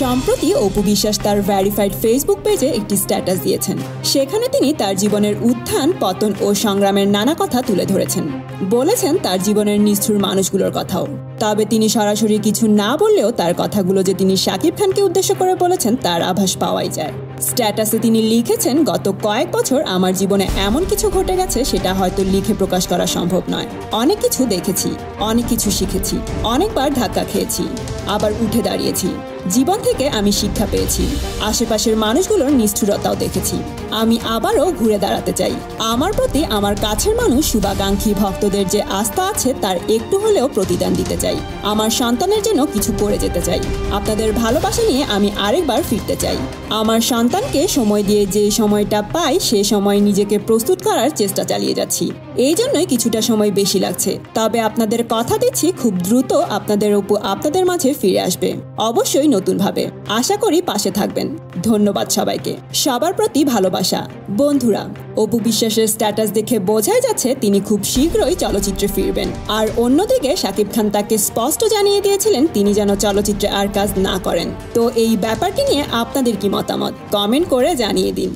সম্প্রতি অপু বিশ্বাস তার verified Facebook পেজে একটি স্ট্যাটাস দিয়েছেন। সেখানে তিনি তার জীবনের উত্থান, পতন ও সংগ্রামের নানা কথা তুলে ধরেছেন। বলেছেন তার জীবনের নিষ্ঠুর মানুষগুলোর কথাও। তবে তিনি সরাসরি কিছু না বললেও তার কথাগুলো যে তিনি শাকিব খানকে উদ্দেশ্য করে বলেছেন, তার আভাস পাওয়াই যায়। স্ট্যাটাসে তিনি লিখেছেন, গত কয়েক বছর আমার জীবনে এমন কিছু ঘটে গেছে, সেটা হয়তো লিখে প্রকাশ করা সম্ভব নয়। অনেক কিছু দেখেছি, অনেক কিছু শিখেছি, অনেকবার ধাক্কা খেয়েছি, আবার উঠে দাঁড়িয়েছি। জীবন থেকে আমি শিক্ষা পেয়েছি। আশেপাশের মানুষগুলোর নিষ্ঠুরতাও দেখেছি। আমি আবারও ঘুরে দাঁড়াতে চাই। আমার প্রতি আমার কাছের মানুষ শুভাকাঙ্ক্ষী ভক্তদের যে আস্থা আছে, তার একটু হলেও প্রতিদান দিতে চাই। আমার সন্তানের জন্য কিছু করে যেতে চাই। আপনাদের ভালোবাসা নিয়ে আমি আরেকবার ফিরতে চাই। আমার সন্তানকে সময় দিয়ে যে সময়টা পাই, সে সময় নিজেকে প্রস্তুত করার চেষ্টা চালিয়ে যাচ্ছি। এই জন্যই কিছুটা সময় বেশি লাগছে। তবে আপনাদের কথা দিচ্ছি, খুব দ্রুত আপনাদের অপু আপনাদের মাঝে ফিরে আসবে। অবশ্যই নতুনভাবে। আশা করি পাশে থাকবেন। ধন্যবাদ সবাইকে। সবার প্রতি ভালোবাসা। বন্ধুরা, অপু বিশ্বাসের স্ট্যাটাস দেখে বোঝাই যাচ্ছে তিনি খুব শীঘ্রই চলচ্চিত্রে ফিরবেন। আর অন্যদিকে শাকিব খান তাকে স্পষ্ট জানিয়ে দিয়েছিলেন তিনি যেন চলচ্চিত্রে আর কাজ না করেন। তো এই ব্যাপারটি নিয়ে আপনাদের কি মতামত? কমেন্ট করে জানিয়ে দিন।